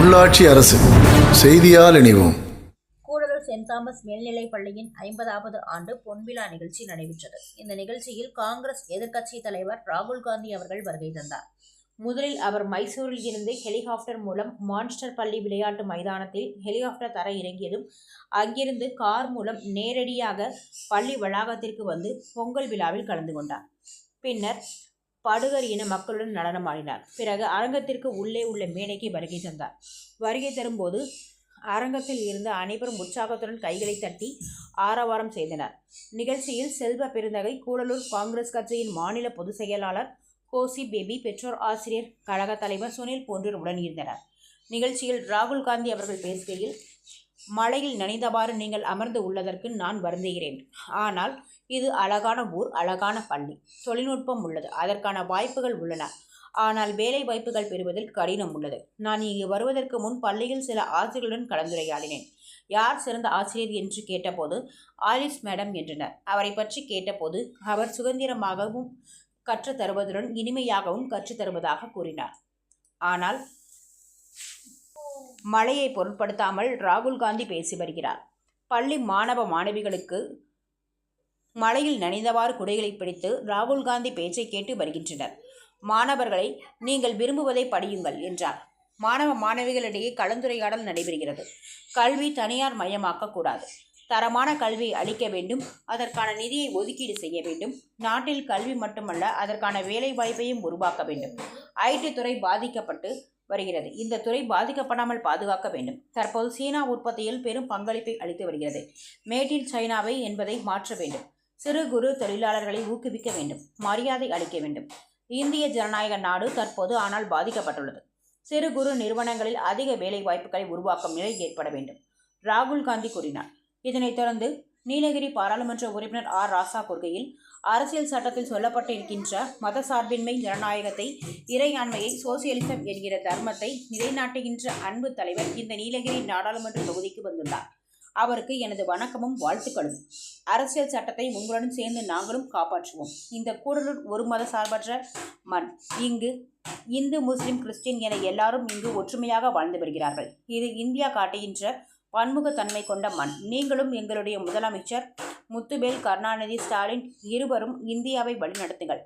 உள்ளாட்சி அரசு செய்தியால் இணைவோம். கூடலூர் சென்ட் தாமஸ் மேல்நிலைப் பள்ளியின் ஐம்பதாவது ஆண்டு பொன்விழா நிகழ்ச்சி நடைபெற்றது. இந்த நிகழ்ச்சியில் காங்கிரஸ் எதிர்க்கட்சி தலைவர் ராகுல் காந்தி அவர்கள் வருகை தந்தார். முதலில் அவர் மைசூரில் இருந்து ஹெலிகாப்டர் மூலம் மான்ஸ்டர் பள்ளி விளையாட்டு மைதானத்தில் ஹெலிகாப்டர் தர இறங்கியதும் அங்கிருந்து கார் மூலம் நேரடியாக பள்ளி வளாகத்திற்கு வந்து பொங்கல் விழாவில் கலந்து கொண்டார். பின்னர் படுகர் இன மக்களுடன் நடனமாடினார். பிறகு அரங்கத்திற்கு உள்ளே உள்ள மேடைக்கு வருகை தந்தார். வருகை தரும்போது அரங்கத்தில் இருந்த அனைவரும் உற்சாகத்துடன் கைகளை தட்டி ஆரவாரம் செய்தனர். நிகழ்ச்சியில் செல்வ பெருந்தகை கூடலூர் காங்கிரஸ் கட்சியின் மாநில பொதுச் செயலாளர் கோசி பேபி பெற்றோர் ஆசிரியர் கழக தலைவர் சுனில் போன்றோர் உடன் இருந்தனர். நிகழ்ச்சியில் ராகுல் காந்தி அவர்கள் பேசுகையில் மழையில் நனைந்தவாறு நீங்கள் அமர்ந்து உள்ளதற்கு நான் வருந்துகிறேன். ஆனால் இது அழகான ஊர் அழகான பள்ளி. தொழில்நுட்பம் உள்ளது. அதற்கான வாய்ப்புகள் உள்ளன. ஆனால் வேலை வாய்ப்புகள் பெறுவதில் கடினம் உள்ளது. நான் இங்கு வருவதற்கு முன் பள்ளியில் சில ஆசிரியர்களுடன் கலந்துரையாடினேன். யார் சிறந்த ஆசிரியர் என்று கேட்டபோது ஆலிஸ் மேடம் என்றனர். அவரை பற்றி கேட்டபோது அவர் சுதந்திரமாகவும் கற்றுத் தருவதுடன் இனிமையாகவும் கற்றுத் தருவதாக கூறினார். ஆனால் மழையை பொருட்படுத்தாமல் ராகுல் காந்தி பேசி வருகிறார். பள்ளி மாணவ மாணவிகளுக்கு மழையில் நனைந்தவாறு குடைகளை பிடித்து ராகுல் காந்தி பேச்சை கேட்டு வருகின்றனர். மாணவர்களை நீங்கள் விரும்புவதை படியுங்கள் என்றார். மாணவ மாணவிகளிடையே கலந்துரையாடல் நடைபெறுகிறது. கல்வி தனியார் மயமாக்கக்கூடாது. தரமான கல்வியை அளிக்க வேண்டும். அதற்கான நிதியை ஒதுக்கீடு செய்ய வேண்டும். நாட்டில் கல்வி மட்டுமல்ல அதற்கான வேலை வாய்ப்பையும் உருவாக்க வேண்டும். ஐடி துறை பாதிக்கப்பட்டு வருகிறது. இந்த துறை பாதிக்கப்படாமல் பாதுகாக்க வேண்டும். தற்போது சீனா உற்பத்தியில் பெரும் பங்களிப்பை அளித்து வருகிறது. மேட் இன் சைனாவை என்பதை மாற்ற வேண்டும். சிறு குறு தொழிலாளர்களை ஊக்குவிக்க வேண்டும் மரியாதை அளிக்க வேண்டும். இந்திய ஜனநாயக நாடு தற்போது ஆனால் பாதிக்கப்பட்டுள்ளது. சிறு குறு நிறுவனங்களில் அதிக வேலை வாய்ப்புகளை உருவாக்கும் நிலை ஏற்பட வேண்டும் ராகுல் காந்தி கூறினார். இதனைத் தொடர்ந்து நீலகிரி பாராளுமன்ற உறுப்பினர் ஆர். ராசா கூறுகையில் அரசியல் சட்டத்தில் சொல்லப்பட்டிருக்கின்ற மதசார்பின்மை ஜனநாயகத்தை இறையாண்மையை சோசியலிசம் என்கிற தர்மத்தை நிலைநாட்டுகின்ற அன்பு தலைவர் இந்த நீலகிரி நாடாளுமன்ற தொகுதிக்கு வந்துள்ளார். அவருக்கு எனது வணக்கமும் வாழ்த்துக்களும். அரசியல் சட்டத்தை உங்களுடன் சேர்ந்து நாங்களும் காப்பாற்றுவோம். இந்த கூடலூர் ஒரு மத சார்பற்ற மண். இங்கு இந்து முஸ்லிம் கிறிஸ்டின் என எல்லாரும் இங்கு ஒற்றுமையாக வாழ்ந்து வருகிறார்கள். இது இந்தியா காட்டுகின்ற பன்முகத்தன்மை கொண்ட மண். நீங்களும் எங்களுடைய முதலமைச்சர் முத்துவேல் கருணாநிதி ஸ்டாலின் இருவரும் இந்தியாவை வழிநடத்துங்கள்.